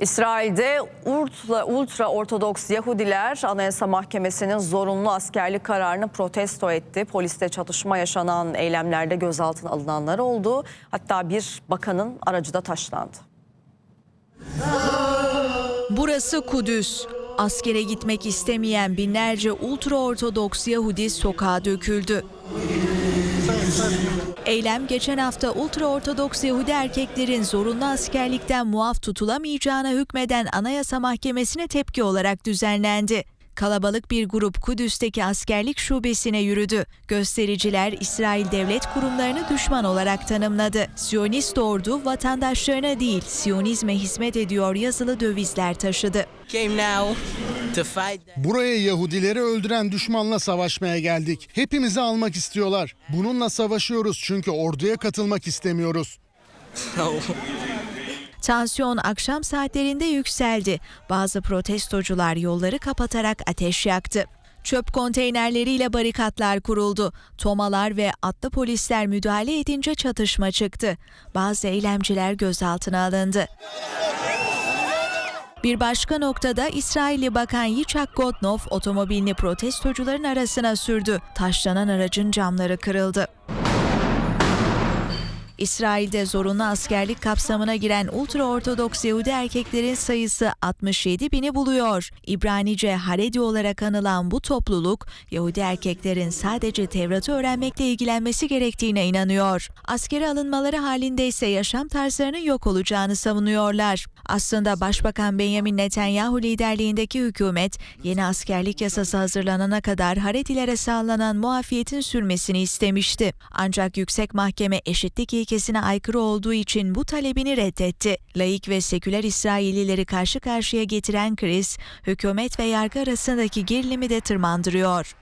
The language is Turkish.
İsrail'de ultra, ultra ortodoks Yahudiler Anayasa Mahkemesi'nin zorunlu askerlik kararını protesto etti. Poliste çatışma yaşanan eylemlerde gözaltına alınanlar oldu. Hatta bir bakanın aracı da taşlandı. Burası Kudüs. Askere gitmek istemeyen binlerce ultraortodoks Yahudi sokağa döküldü. Eylem geçen hafta ultraortodoks Yahudi erkeklerin zorunlu askerlikten muaf tutulamayacağına hükmeden Anayasa Mahkemesi'ne tepki olarak düzenlendi. Kalabalık bir grup Kudüs'teki askerlik şubesine yürüdü. Göstericiler İsrail devlet kurumlarını düşman olarak tanımladı. Siyonist ordu vatandaşlarına değil Siyonizme hizmet ediyor yazılı dövizler taşıdı. came now. Buraya Yahudileri öldüren düşmanla savaşmaya geldik. Hepimizi almak istiyorlar. Bununla savaşıyoruz çünkü orduya katılmak istemiyoruz. Tansiyon akşam saatlerinde yükseldi. Bazı protestocular yolları kapatarak ateş yaktı. Çöp konteynerleriyle barikatlar kuruldu. Tomalar ve atlı polisler müdahale edince çatışma çıktı. Bazı eylemciler gözaltına alındı. Bir başka noktada İsrailli Bakan Yitzhak Godnov otomobilini protestocuların arasına sürdü. Taşlanan aracın camları kırıldı. İsrail'de zorunlu askerlik kapsamına giren ultraortodoks Yahudi erkeklerin sayısı 67 bini buluyor. İbranice Haredi olarak anılan bu topluluk, Yahudi erkeklerin sadece Tevrat'ı öğrenmekle ilgilenmesi gerektiğine inanıyor. Askere alınmaları halinde ise yaşam tarzlarının yok olacağını savunuyorlar. Aslında Başbakan Benjamin Netanyahu liderliğindeki hükümet, yeni askerlik yasası hazırlanana kadar Haredilere sağlanan muafiyetin sürmesini istemişti. Ancak Yüksek Mahkeme eşitlik ilkesine aykırı olduğu için bu talebini reddetti. Laik ve seküler İsraillileri karşı karşıya getiren kriz, hükümet ve yargı arasındaki gerilimi de tırmandırıyor.